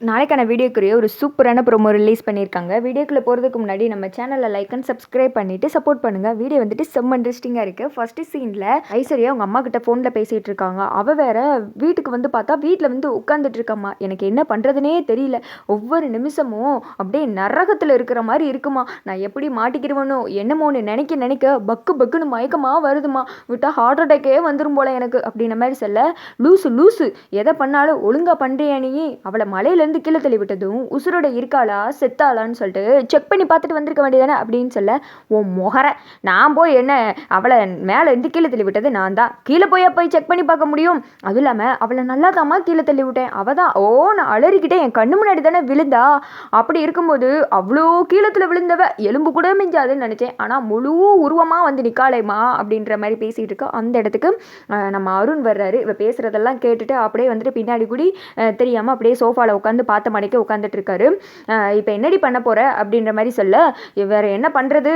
நாளைக்கான வீடியோக்குரிய ஒரு சூப்பரான ப்ரோமோ ரிலீஸ் பண்ணியிருக்காங்க. வீடியோக்குள்ளே போகிறதுக்கு முன்னாடி நம்ம சேனலில் லைக் அண்ட் சப்ஸ்கிரைப் பண்ணிவிட்டு சப்போர்ட் பண்ணுங்கள் வீடியோ வந்துட்டு செம் இன்ட்ரெஸ்டிங்காக இருக்குது ஃபஸ்ட்டு சீனில் ஐஸ்வர்யா அவங்க அம்மா கிட்ட ஃபோனில் பேசிகிட்டு இருக்காங்க. அவள் வேற வீட்டுக்கு வந்து பார்த்தா வீட்டில் வந்து உட்காந்துட்டு இருக்கம்மா. எனக்கு என்ன பண்ணுறதுனே தெரியல. ஒவ்வொரு நிமிஷமும் அப்படியே நரகத்தில் இருக்கிற மாதிரி இருக்குமா. நான் எப்படி மாட்டிக்கிடுவேனோ என்னமோன்னு நினைக்க நினைக்க பக்கு பக்குன்னு மயக்கமாக வருதுமா. விட்டால் ஹார்ட் அட்டாக்கே வந்துடும் போல எனக்கு அப்படின்ன மாதிரி சொல்ல லூசு லூசு எதை பண்ணாலும் ஒழுங்காக பண்ணுறியா நீ? அவளை மலையிலேருந்து கீழே தள்ளி விட்டதும் உசுரோட இருக்காளா செத்தாளான்னு சொல்லிட்டு செக் பண்ணி பார்த்துட்டு வந்திருக்க வேண்டியதானே அப்படின்னு சொல்ல உன் முகர நான் போய் என்ன அவளை மேலேருந்து கீழே தள்ளி விட்டது நான் தான். கீழே போய் போய் செக் பண்ணி பார்க்க முடியும். அதுவும் இல்லாமல் அவளை நல்லா தாமா கீழே தள்ளி விட்டேன் அவள் தான் ஓ நான் அலறிக்கிட்டே என் கண்ணு முன்னாடி தானே விழுந்தா? அப்படி இருக்கும்போது அவ்வளோ கீழத்தில் விழுந்தவ எலும்பு கூட மிஞ்சாதுன்னு நினச்சேன். ஆனால் முழு உருவமாக வந்து நிற்காளேம்மா அப்படின்ற மாதிரி பேசிகிட்டு இருக்கா. அந்த இடத்துக்கு நம்ம அருண் வர்றாரு. இவ பேசுகிறதெல்லாம் கேட்டுட்டு அப்படியே வந்துட்டு பின்னாடி கூடி தெரியாமல் அப்படியே சோஃபாவில் உட்காந்து பார்த்த மணிக்கு உட்காந்துட்டு இருக்காரு இப்போ என்னடி பண்ண போற? அப்படின்ற மாதிரி சொல்ல வேற என்ன பண்ணுறது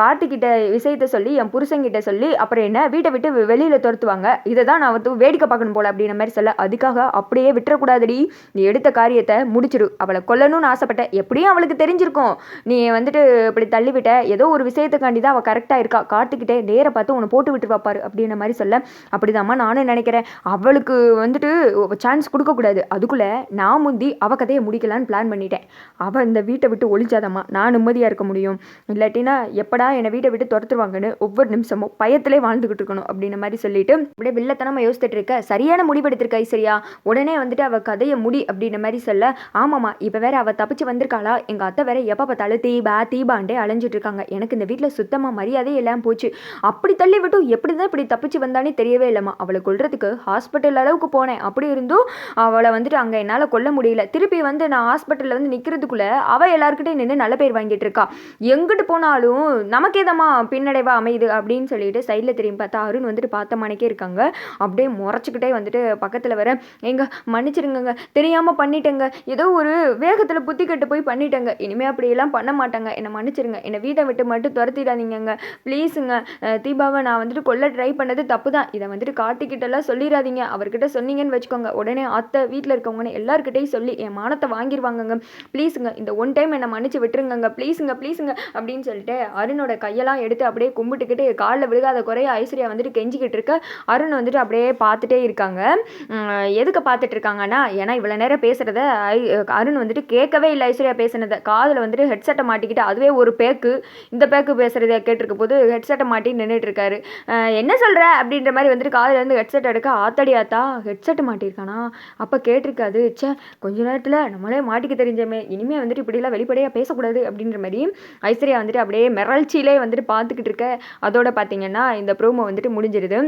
கார்த்திகிட்ட விஷயத்த சொல்லி என் புருஷங்கிட்ட சொல்லி அப்புறம் என்ன வீட்டை விட்டு வெளியில் வெளியில துரத்துவாங்க. இதை தான் நான் வந்து வேடிக்கை பார்க்கணும் போல அப்படின்ற மாதிரி சொல்ல அதுக்காக அப்படியே விட்டுறக்கூடாதடி. நீ எடுத்த காரியத்தை முடிச்சிடு அவளை கொல்லணும்னு ஆசைப்பட்ட எப்படியும் அவளுக்கு தெரிஞ்சிருக்கும். நீ வந்துட்டு இப்படி தள்ளிவிட்ட ஏதோ ஒரு விஷயத்துக்காண்டி தான் அவள் கரெக்டாக இருக்கா? கார்த்திகிட்டே நேர பார்த்து உன்னை போட்டு விட்டு அப்படின்ற மாதிரி சொல்ல அப்படிதாம்மா நானும் நினைக்கிறேன். அவளுக்கு வந்துட்டு சான்ஸ் கொடுக்கக்கூடாது. அதுக்குள்ளே நான் முந்தி அவ கதையை முடிக்கலான்னு பிளான் பண்ணிட்டேன். அவள் இந்த வீட்டை விட்டு ஒழிச்சாதம்மா நான் நிம்மதியாக இருக்க முடியும். இல்லாட்டினா எப்படா என்னை வீட்டை விட்டு துரத்துருவாங்கன்னு ஒவ்வொரு நிமிஷமும் பயத்திலே வாழ்ந்துகிட்டு இருக்கணும் அப்படின்ற மாதிரி சொல்லிட்டு அப்படியே வில்லத்தனமா யோசித்துட்டு இருக்க சரியான முடிவெடுத்திருக்க ஐஸ்வர்யா. உடனே வந்துட்டு அவள் கதையை முடி அப்படின்ற மாதிரி சொல்ல ஆமாம்மா இப்போ வேற அவள் தப்பிச்சு வந்திருக்காளா? எங்கள் அத்தை வேற எப்போ பார்த்தாலும் தீபா தீபாண்டே அலைஞ்சிட்டு இருக்காங்க. எனக்கு இந்த வீட்டில் சுத்தமாக மரியாதையே இல்லாமல் போச்சு. அப்படி தள்ளி விட்டு எப்படி தான் இப்படி தப்பிச்சு வந்தானே தெரியவே இல்லைம்மா. அவளை கொள்றதுக்கு ஹாஸ்பிட்டல் அளவுக்கு போனேன். அப்படி இருந்தும் அவளை வந்துட்டு அங்கே என்னால் கொல்ல முடியும் முடியல. திருப்பி வந்து நான் ஹாஸ்பிட்டலில் வந்து நிற்கிறதுக்குள்ளே அவள் எல்லாருக்கிட்டையும் நின்று நல்ல பேர் வாங்கிட்டு இருக்கா. எங்கிட்டு போனாலும் நமக்கேதம்மா பின்னடைவா அமையுது அப்படின்னு சொல்லிட்டு சைடில் திரும்பி பார்த்தா அருண் வந்துட்டு பார்த்த மணிக்கே இருக்காங்க. அப்படியே முறைச்சிக்கிட்டே வந்துட்டு பக்கத்தில் வர எங்க மன்னிச்சிருங்க தெரியாமல் பண்ணிட்டேங்க. ஏதோ ஒரு வேகத்தில் புத்தி கட்டு போய் பண்ணிட்டேங்க. இனிமேல் அப்படியெல்லாம் பண்ண மாட்டாங்க. என்னை மன்னிச்சிருங்க. என்னை வீட்டை விட்டு மட்டும் துரத்திடாதீங்கங்க. ப்ளீஸுங்க. தீபாவை நான் வந்துட்டு கொல்ல ட்ரை பண்ணது தப்பு தான் இதை வந்துட்டு காட்டிக்கிட்டெல்லாம் சொல்லிடாதீங்க. அவர்கிட்ட சொன்னீங்கன்னு வச்சுக்கோங்க. உடனே அத்தை வீட்டில் இருக்கவங்கன்னு எல்லாருக்கிட்டையும் சொல்லி என் மானத்தை வாங்கிடுவாங்கங்க ப்ளீஸுங்க இந்த ஒன் டைம் என்னை மன்னிச்சு விட்டுருங்கங்க. ப்ளீஸுங்க ப்ளீஸுங்க அப்படின்னு சொல்லிட்டு அருணோட கையெல்லாம் எடுத்து அப்படியே கும்பிட்டுக்கிட்டு காலில் விழுகாத குறைய ஐஸ்வர்யா வந்துட்டு கெஞ்சிக்கிட்டு இருக்க அருண் வந்துட்டு அப்படியே பார்த்துட்டே இருக்காங்க. எதுக்கு பார்த்துட்டு இருக்காங்கன்னா ஏன்னா இவ்வளோ நேரம் பேசுகிறத அருண் வந்துட்டு கேட்கவே இல்லை ஐஸ்வர்யா பேசுனதை. காதில் வந்துட்டு ஹெட்செட்டை மாட்டிக்கிட்டு அதுவே ஒரு பேக்கு. இந்த பேக்கு பேசுகிறத கேட்டிருக்க போது ஹெட்செட்டை மாட்டி நின்றுட்டு இருக்காரு. என்ன சொல்கிற அப்படின்ற மாதிரி வந்துட்டு காதில் இருந்து ஹெட்செட் எடுக்க ஆத்தடி ஆத்தா ஹெட்செட் மாட்டியிருக்கானா? அப்போ கேட்டிருக்காது ச்சே கொஞ்ச நேரத்தில் நம்மளே மாட்டிக்க தெரிஞ்சமே. இனிமேல் வந்துட்டு இப்படிலாம் வெளிப்படையாக பேசக்கூடாது அப்படின்ற மாதிரி ஐஸ்வர்யா வந்துட்டு அப்படியே மிரள்ச்சியிலே வந்துட்டு பார்த்துக்கிட்டு இருக்க. அதோட பார்த்தீங்கன்னா இந்த ப்ரோமோ வந்துட்டு முடிஞ்சிருது.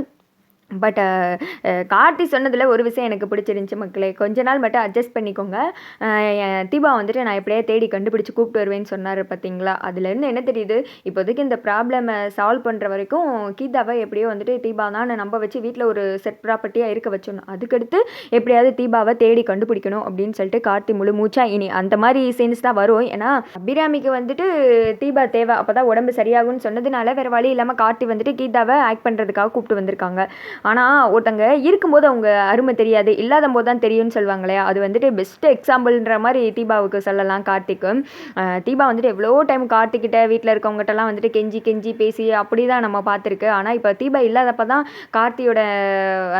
பட் uh, uh, கார்த்தி சொன்னதில் ஒரு விஷயம் எனக்கு பிடிச்சிருந்துச்சி மக்களே. கொஞ்ச நாள் மட்டும் அட்ஜஸ்ட் பண்ணிக்கோங்க. என் தீபா வந்துட்டு நான் எப்படியே தேடி கண்டுபிடிச்சி கூப்பிட்டு வருவேன்னு சொன்னார் பார்த்தீங்களா? அதுலேருந்து என்ன தெரியுது? இப்போதைக்கு இந்த ப்ராப்ளமை சால்வ் பண்ணுற வரைக்கும் கீதாவை எப்படியோ வந்துட்டு தீபா தான் நம்ப வச்சு வீட்டில் ஒரு செட் ப்ராப்பர்ட்டியாக இருக்க வச்சிடணும். அதுக்கடுத்து எப்படியாவது தீபாவை தேடி கண்டுபிடிக்கணும் அப்படின்னு சொல்லிட்டு கார்த்தி முழு மூச்சா இனி அந்த மாதிரி சீன்ஸ் தான் வரும். ஏன்னா அபிராமிக்கு வந்துட்டு தீபா தேவை. அப்போ தான் உடம்பு சரியாகும்னு சொன்னதுனால வேறு வழி இல்லாமல் கார்த்தி வந்துட்டு கீதாவை ஆக்ட் பண்ணுறதுக்காக கூப்பிட்டு வந்திருக்காங்க. ஆனால் ஒருத்தங்க இருக்கும்போது அவங்க அருமை தெரியாது இல்லாத போது தான் தெரியும்னு சொல்லுவாங்களே அது வந்துட்டு பெஸ்ட்டு எக்ஸாம்பிள்ன்ற மாதிரி தீபாவுக்கு சொல்லலாம் கார்த்திக்கு தீபா வந்துட்டு எவ்வளோ டைம் கார்த்திக்கிட்ட வீட்டில் இருக்கவங்ககிட்டலாம் வந்துட்டு கெஞ்சி கெஞ்சி பேசி அப்படி தான் நம்ம பார்த்துருக்கு. ஆனால் இப்போ தீபா இல்லாதப்ப தான் கார்த்தியோட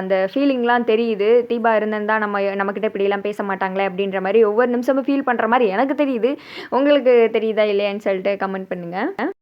அந்த ஃபீலிங்லாம் தெரியுது. தீபா இருந்திருந்தா நம்ம நம்மக்கிட்ட இப்படிலாம் பேச மாட்டாங்களே அப்படின்ற மாதிரி ஒவ்வொரு நிமிஷமும் ஃபீல் பண்ணுற மாதிரி எனக்கு தெரியுது. உங்களுக்கு தெரியுதா இல்லையான்னு சொல்லிட்டு கமெண்ட் பண்ணுங்கள்